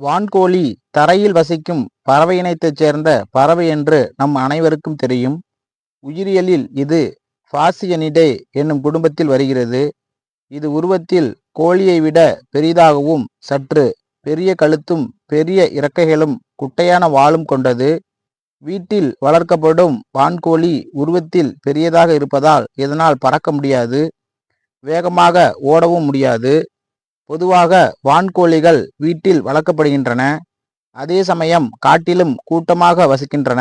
வான்கோழி தரையில் வசிக்கும் பறவை இனத்தைச் சேர்ந்த பறவை என்று நம் அனைவருக்கும் தெரியும். உயிரியலில் இது ஃபாசியனிடே என்னும் குடும்பத்தில் வருகிறது. இது உருவத்தில் கோழியை விட பெரிதாகவும் சற்று பெரிய கழுத்தும் பெரிய இறக்கைகளும் குட்டையான வாளும் கொண்டது. வீட்டில் வளர்க்கப்படும் வான்கோழி உருவத்தில் பெரியதாக இருப்பதால் இதனால் பறக்க முடியாது. வேகமாக ஓடவும் முடியாது. பொதுவாக வான்கோழிகள் வீட்டில் வளர்க்கப்படுகின்றன. அதே சமயம் காட்டிலும் கூட்டமாக வசிக்கின்றன.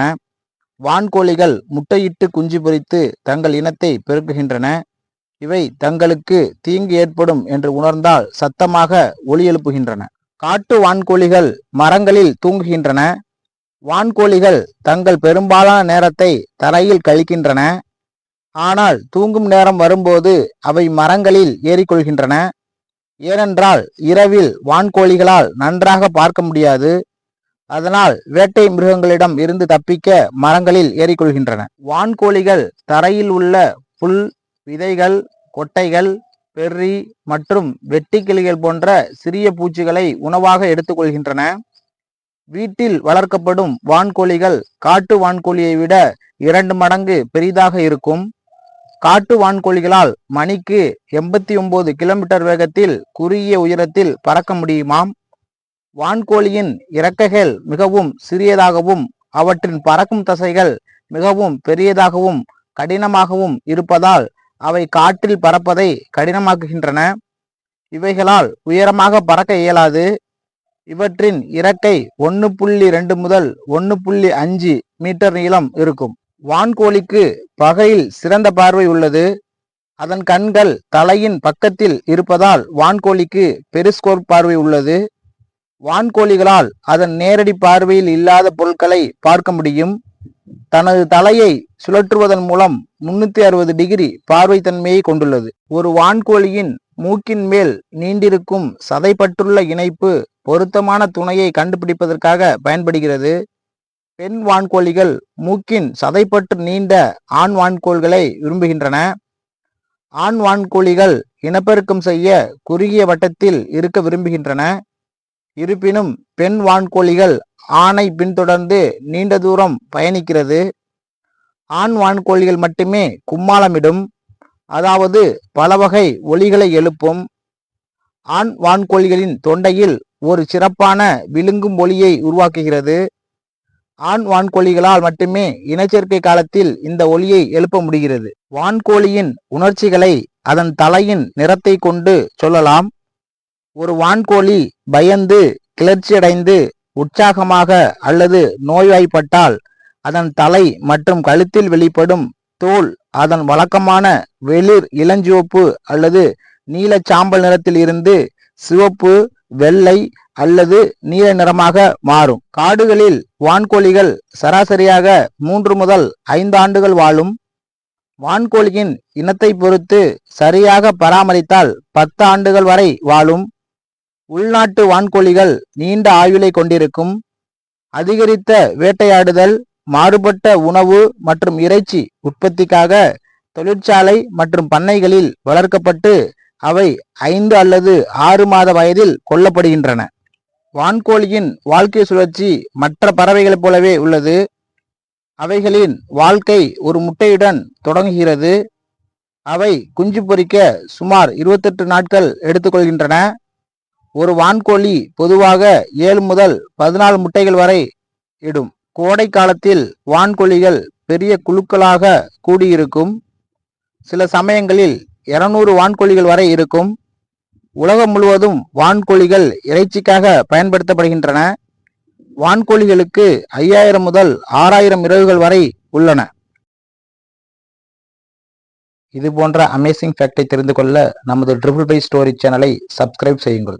வான்கோழிகள் முட்டையிட்டு குஞ்சு பொரித்து தங்கள் இனத்தை பெருக்குகின்றன. இவை தங்களுக்கு தீங்கு ஏற்படும் என்று உணர்ந்தால் சத்தமாக ஒலி எழுப்புகின்றன. காட்டு வான்கோழிகள் மரங்களில் தூங்குகின்றன. வான்கோழிகள் தங்கள் பெரும்பாலான நேரத்தை தரையில் கழிக்கின்றன. ஆனால் தூங்கும் நேரம் வரும்போது அவை மரங்களில் ஏறிக்கொள்கின்றன. ஏனென்றால் இரவில் வான்கோழிகளால் நன்றாக பார்க்க முடியாது. அதனால் வேட்டை மிருகங்களிடம் இருந்து தப்பிக்க மரங்களில் ஏறிக்கொள்கின்றன. வான்கோழிகள் தரையில் உள்ள புல் விதைகள் கொட்டைகள் பெர்ரி மற்றும் வெட்டிக்கிளிகள் போன்ற சிறிய பூச்சிகளை உணவாக எடுத்துக்கொள்கின்றன. வீட்டில் வளர்க்கப்படும் வான்கோழிகள் காட்டு வான்கோழியை விட இரண்டு மடங்கு பெரிதாக இருக்கும். காட்டு வான்கோழிகளால் மணிக்கு எண்பத்தி ஒன்பது கிலோமீட்டர் வேகத்தில் குறுகிய உயரத்தில் பறக்க முடியுமாம்? வான்கோழியின் இறக்கைகள் மிகவும் சிறியதாகவும் அவற்றின் பறக்கும் தசைகள் மிகவும் பெரியதாகவும் கடினமாகவும் இருப்பதால் அவை காற்றில் பறப்பதை கடினமாக்குகின்றன. இவைகளால் உயரமாக பறக்க இயலாது. இவற்றின் இறக்கை ஒன்று புள்ளி ரெண்டு முதல் ஒன்று புள்ளி அஞ்சு மீட்டர் நீளம் இருக்கும். வான்கோழிக்கு பகையில் சிறந்த பார்வை உள்ளது. அதன் கண்கள் தலையின் பக்கத்தில் இருப்பதால் வான்கோழிக்கு பெரிஸ்கோப் பார்வை உள்ளது. வான்கோழிகளால் அதன் நேரடி பார்வையில் இல்லாத பொருட்களை பார்க்க முடியும். தனது தலையை சுழற்றுவதன் மூலம் முன்னூத்தி அறுபது டிகிரி பார்வை தன்மையை கொண்டுள்ளது. ஒரு வான்கோழியின் மூக்கின் மேல் நீண்டிருக்கும் சதைப்பற்றுள்ள இணைப்பு பொருத்தமான துணையை கண்டுபிடிப்பதற்காக பயன்படுகிறது. பெண் வான்கோழிகள் மூக்கின் சதைப்பற்று நீண்ட ஆண் வான்கோள்களை விரும்புகின்றன. ஆண் வான்கோழிகள் இனப்பெருக்கம் செய்ய குறுகிய வட்டத்தில் இருக்க விரும்புகின்றன. இருப்பினும் பெண் வான்கோழிகள் ஆணை பின்தொடர்ந்து நீண்ட தூரம் பயணிக்கிறது. ஆண் வான்கோழிகள் மட்டுமே கும்மாளமிடும். அதாவது பல வகை ஒலிகளை எழுப்பும். ஆண் வான்கோழிகளின் தொண்டையில் ஒரு சிறப்பான விழுங்கும் ஒலியை உருவாக்குகிறது. ஆண் வான்கோழிகளால் மட்டுமே இனச்சேர்க்கை காலத்தில் இந்த ஒலியை எழுப்ப முடிகிறது. வான்கோழியின் உணர்ச்சிகளை அதன் தலையின் நிறத்தை கொண்டு சொல்லலாம். ஒரு வான்கோழி பயந்து கிளர்ச்சியடைந்து உற்சாகமாக அல்லது நோய்வாய்ப்பட்டால் அதன் தலை மற்றும் கழுத்தில் வெளிப்படும் தோல் அதன் வழக்கமான வெளிர் இளஞ்சிவப்பு அல்லது நீல சாம்பல் நிறத்தில் இருந்து சிவப்பு வெள்ளை அல்லது நீல நிறமாக மாறும். காடுகளில் வான்கோழிகள் சராசரியாக மூன்று முதல் ஐந்து ஆண்டுகள் வாழும். வான்கோழியின் இனத்தை பொறுத்து சரியாக பராமரித்தால் பத்து ஆண்டுகள் வரை வாழும். உள்நாட்டு வான்கோழிகள் நீண்ட ஆயுளை கொண்டிருக்கும். அதிகரித்த வேட்டையாடுதல் மாறுபட்ட உணவு மற்றும் இறைச்சி உற்பத்திக்காக தொழிற்சாலை மற்றும் பண்ணைகளில் வளர்க்கப்பட்டு அவை ஐந்து அல்லது ஆறு மாத வயதில் கொல்லப்படுகின்றன. வான்கோழியின் வாழ்க்கை சுழற்சி மற்ற பறவைகளைப் போலவே உள்ளது. அவைகளின் வாழ்க்கை ஒரு முட்டையுடன் தொடங்குகிறது. அவை குஞ்சு பொறிக்க சுமார் இருபத்தெட்டு நாட்கள் எடுத்துக்கொள்கின்றன ஒரு வான்கோழி பொதுவாக ஏழு முதல் பதினாலு முட்டைகள் வரை இடும். கோடை காலத்தில் வான்கோழிகள் பெரிய குழுக்களாக கூடியிருக்கும். சில சமயங்களில் இருநூறு வான்கோழிகள் வரை இருக்கும். உலகம் முழுவதும் வான்கோழிகள் இறைச்சிக்காக பயன்படுத்தப்படுகின்றன. வான்கோழிகளுக்கு ஐயாயிரம் முதல் ஆறாயிரம் இரவுகள் வரை உள்ளன. இது போன்ற அமேசிங் ஃபேக்டை தெரிந்து கொள்ள நமது ட்ரிபிள் பை ஸ்டோரி சேனலை சப்ஸ்கிரைப் செய்யுங்கள்.